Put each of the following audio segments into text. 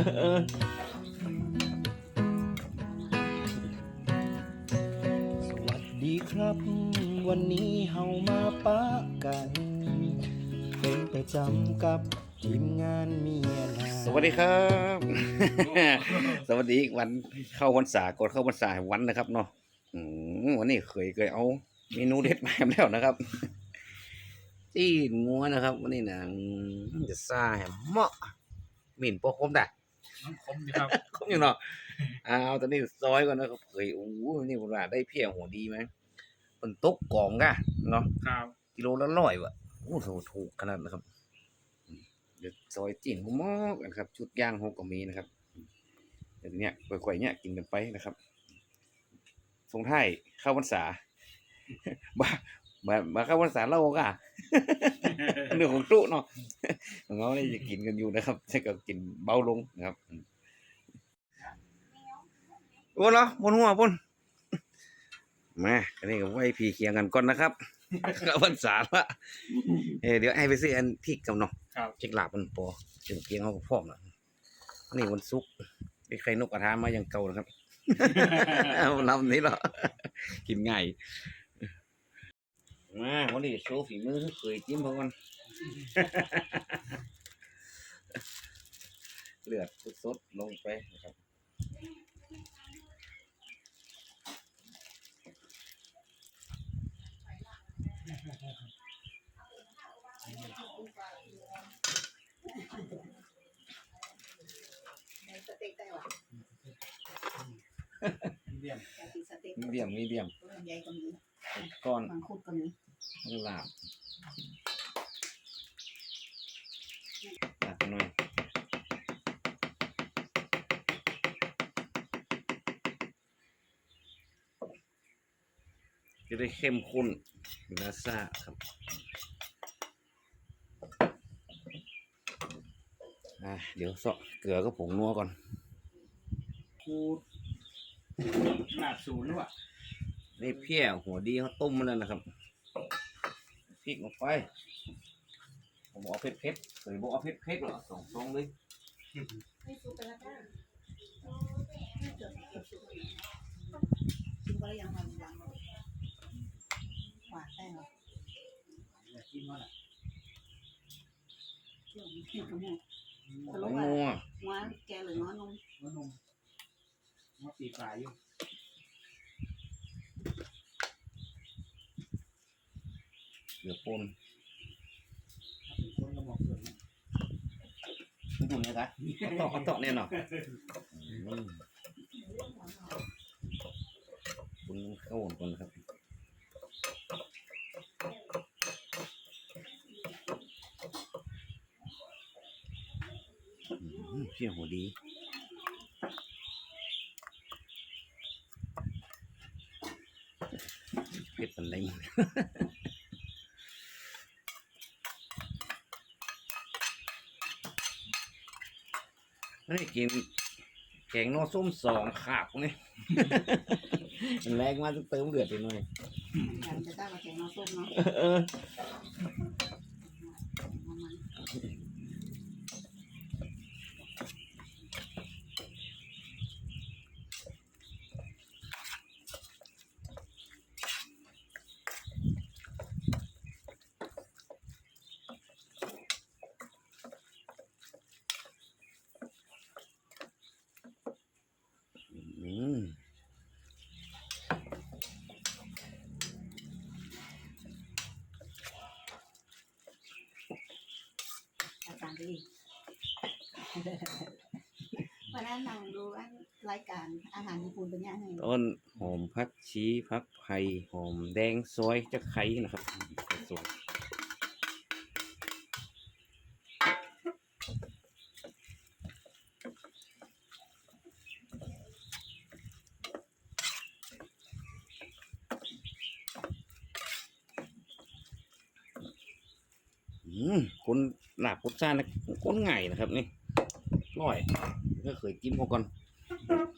สวัสดีครับ วันนี้เฮามาปะกัน เป็นประจำกับทีมงานเมียนาสวัสดีครับ สวัสดีอีกวันเข้าพรรษากดเข้าพรรษาวันนะครับเนาะอืมวันนี้เคยเคยเอาเมนูเด็ดมาแล้วนะครับจีนงัวนะครับ วันนี้นะจะซ่าแหมเหมาะหมิ่นโปกคมด่ะน้ำคมดีครับ คมอยู่เนาะเอาตอนนี้ซอยก่อนนะครับเฮ้ยโอ้โหนี่ผมว่าได้เพียหัวดีไหมมันตกกล่องกะเนาะครับกิโลละร้อยวะโอ้โหถูกขนาดนะครับอืมเดี๋ยวซอยจีนหัวหมอกกันครับ ชุดย่างหกก็มีนะครับเดี๋ยวเนี้ยค่อยๆเนี่ยกินกันไปนะครับส่งท้ายเข้าพรรษามามามาเข้าพรรษาเล่าก่ะ เรื่องของตู้เนาะของเราเนี่ยจะกินกันอยู่นะครับแต่ก็กินเบาลงนะครับอืมโอ้เหรอบนหัวบนมาอันนี้ก็ไว้พี่เคียงกันก่อนนะครับเข้าพรรษาละเอ้ยเดี๋ยวให้ไปซื้ออันพริกกับเนาะครับเช็คลาบมันปอเช็คเกียงเขาก็พร้อมแล้วนี่วันศุกร์ไปใครนกกระทามาอย่างเก่านะครับเอานำนี้เหรอกินง่าย มาวันนี้โชว์ฝีมือเคยจิ้มพอกันเลือดสดๆลงไปนะครับสเต็กได้หรอเยี่ยมอยากกินสเต็กมีเดียมมีเดียมลำไยก็มีก้อนมังคุดก็มีลาบตัดหน่อยจะได้เข้มข้นเนื้อซ่าครับอะเดี๋ยวเสาะเกลือก็ผงนัวก่อนคูลาบศูนย์หรือเปล่า นี่เพี้ยหัวดีเขาต้มมาแล้วนะครับพริกลงไป ผมบอกเอาเผ็ดเผ็ดเคยบอกเอาเผ็ดเผ็ดๆเหรอสองซองเลยไม่ซุปไปแล้วจ้าชิมก็ยังมันยังหวานได้เหรออยานว่าน่ะเชื่อมเชื่อมกันมดหัวงัวหวานแกหรือน้อนมว่านมว่าปีปลายอยู่ เดือปนถ้าเป็นคนก็บอกส่วนนะขึ้นหุ่นเลยครับตอกตอกเนี่ยเนาะอืมคุณเข้าหุ่นก่อนครับอืมเพี้ยหัวดีเผ็ดปันไดหมด ไม่ได้กินแกงโนส้มสองขาบนี่ มันแรงมากต้องเติมเลือดไปหน่อยอยากจะได้มาแกงน้ำส้มเนาะ เอออื ดีวันนั้นนั่งดูรายการอาหารญี่ปุ่นเป็นยังไงต้นหอมพักชีพักไผ่หอมแดงซอยจะไข่นะครับ คนหลับคนซ่านะคนง่ายนะครับ นี่ร้อยก็เคยกินพอก่อน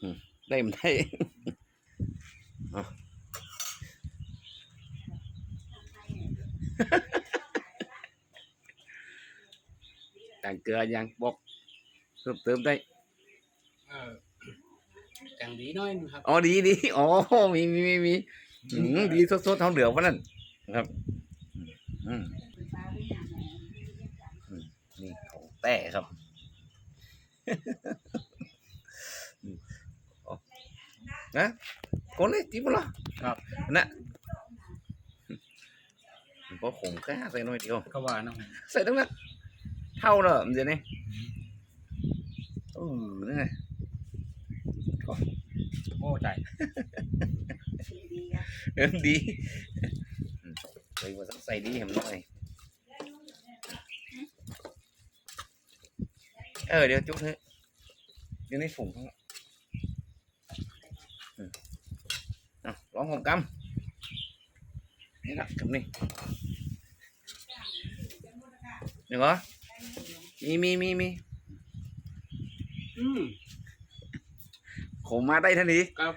อืมได้มันได้เอาต่างเกลือยังบอกเพิ่มเติมได้อย่างดีหน้อยนึงครับอ๋อดีดีอ๋อมีมีมีมีอืมดีสดๆเท่าเหลือวะนั่นนะครับ อืมนี่ของ แต่ครับอืมอ๋อนะคนเลยจิ้มละครับนะเพราะผมแค่ใส่หน่อยเดียวก็ว่าเนาะใส่ตั้งนั้นเท่าเนอะเดี๋ยวนี้เออนี่ไงโอ้ใจเออดีอืมใส่มาสักใส่ดีเห็นหน่อย เออเดี๋ยวจุ๊บเถอะเดี๋ยวนี้ฝุ่งเขาละอืมอะร้องหอมกำนี่นะกำนี่เดี๋ยวเหรอมีมีมีมีอืมผมมาได้ทันทีครับ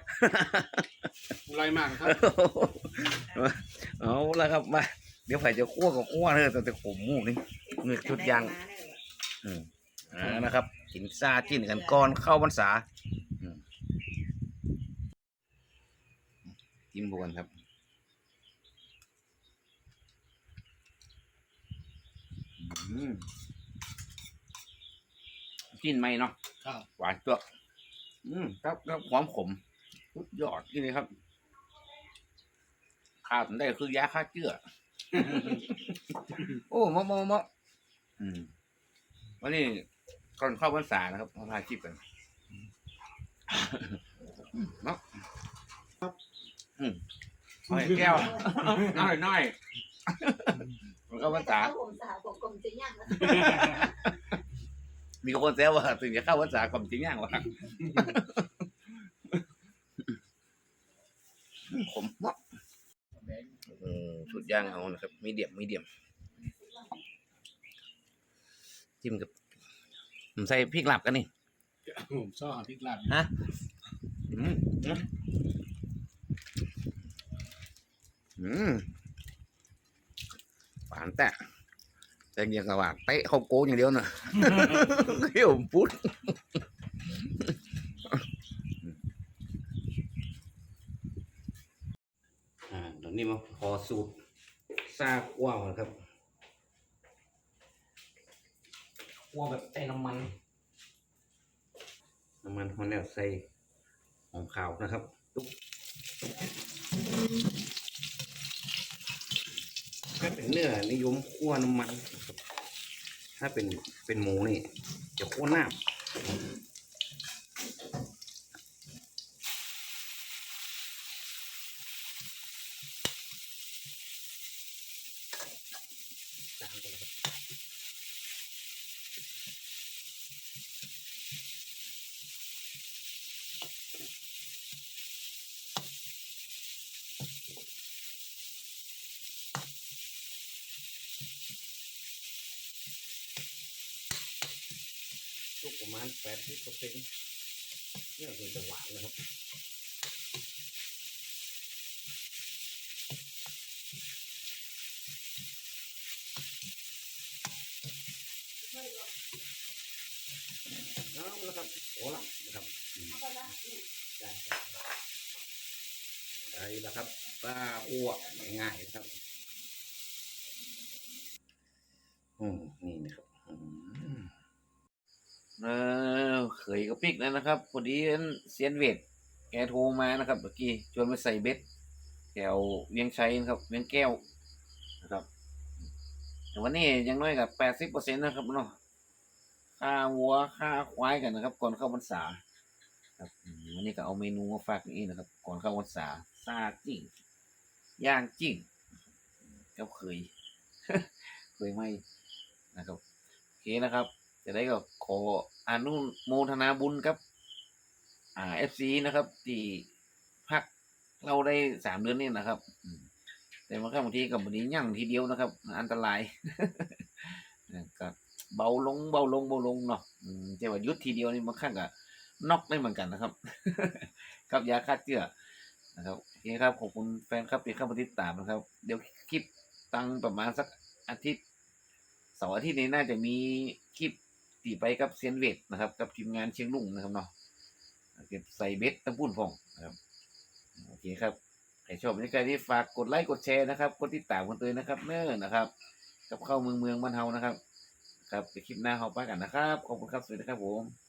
อร่อยมากครับเอาละครับมาเดี๋ยวไผ่จะคั่วกับคั่วเลยแต่แต่ขมหมูนี่เงือกชุดยางอืม อ่านะครับ กินซาจิ้นกันก่อนเข้าพรรษาอืมจิ้มบวนครับอืมจิ้นไหมเนาะครับหวานเปรี้ยวอืมครับครับความขมสุดยอดที่นี่ครับขาดได้คือยาฆ่าเชื้อโอ้มะมะมะอืมวันนี้ ก่อนเข้าพรรษานะครับมาพาคลิปกันเนาะครับอืมเอาให้แก้วน้อยน้อยมันเข้าพรรษาผมสาวผมกลมจะย่างแล้วมีคนแซวว่าถึงจะเข้าพรรษาความจริงยังวะผมมากเออชุดย่างเอานะครับ มีเดียมมีเดียมจิ้มกับ ผมใส่พริกหลับกันนี่ผมชอบพริกลาบฮะอืมอืมหวานแต่แต่ยังกับว่าเตะเข้าโกอย่างเดียวน่ะเขี้ยวพุดอ่าตอนนี้มาพอสูตรซากัวก่อนครับ กัวแบบใส่น้ำมัน น้ำมันหอมแล้วใส่หอมขาวนะครับถ้าเป็นเนื้อนิยมคั่วน้ำมัน ถ้าเป็นเป็นหมูนี่จะคั่วน้ำตามไปเลยครับสุก ประมาณแปดสิบเปอร์เซ็นต์เนี่ยคือจะหวานนะครับน้ำแล้วครับโอ้ละนะครับอืมได้ได้แล้วครับป้าอ้วกง่ายๆนะครับอืมนี่นะครับ เออเขยกับปิกแล้วนะครับพอดีเซียนเวทแกโทรมานะครับเมื่อกี้ชวนมาใส่เบ็ดแถวเวียงชัยนะครับเวียงแก้วนะครับแต่วันนี้ยังน้อยกับแปดสิบเปอร์เซ็นต์นะครับเนาะค่าวัวค่าควายกันนะครับ ก่อนเข้าพรรษาครับวันนี้ก็เอาเมนูมาฝากนี่นะครับ ก่อนเข้าพรรษาซาจิ้งย่างจิ้งกับเคยเคยไหมนะครับโอเคนะครับ จะได้ก็ขออนุโมทนาบุญครับอ่าเอฟซีนะครับ ที่พักเราได้สามเดือนนี่นะครับแต่บางครั้งบางทีกับบางทียั่งทีเดียวนะครับ อันตรายก็เบาลงเบาลงเบาลงเนาะอืมแต่ว่ายุดทีเดียวนี่บางครั้งก็น็อกได้เหมือนกันนะครับกับยาฆ่าเชื้อนะครับโอเคครับขอบคุณแฟนครับที่เข้ามาติดตามนะครับ เดี๋ยวคลิปตั้งประมาณสักอาทิตย์เสาร์อาทิตย์นี้น่าจะมีคลิป ตีไปกับเซียนเวทนะครับ กับทีมงานเชียงลุงนะครับเนาะเก็บใส่เบ็ดตะปุ่นพองนะครับโอเคครับใครชอบบรรยากาศที่ฝากกดไลค์กดแชร์นะครับกดติดตามกันเลยนะครับเน้อนะครับ กับเข้าเมืองเมืองบ้านเฮานะครับ ครับไปคลิปหน้าเฮาไปกันนะครับขอบคุณครับสวัสดีครับผม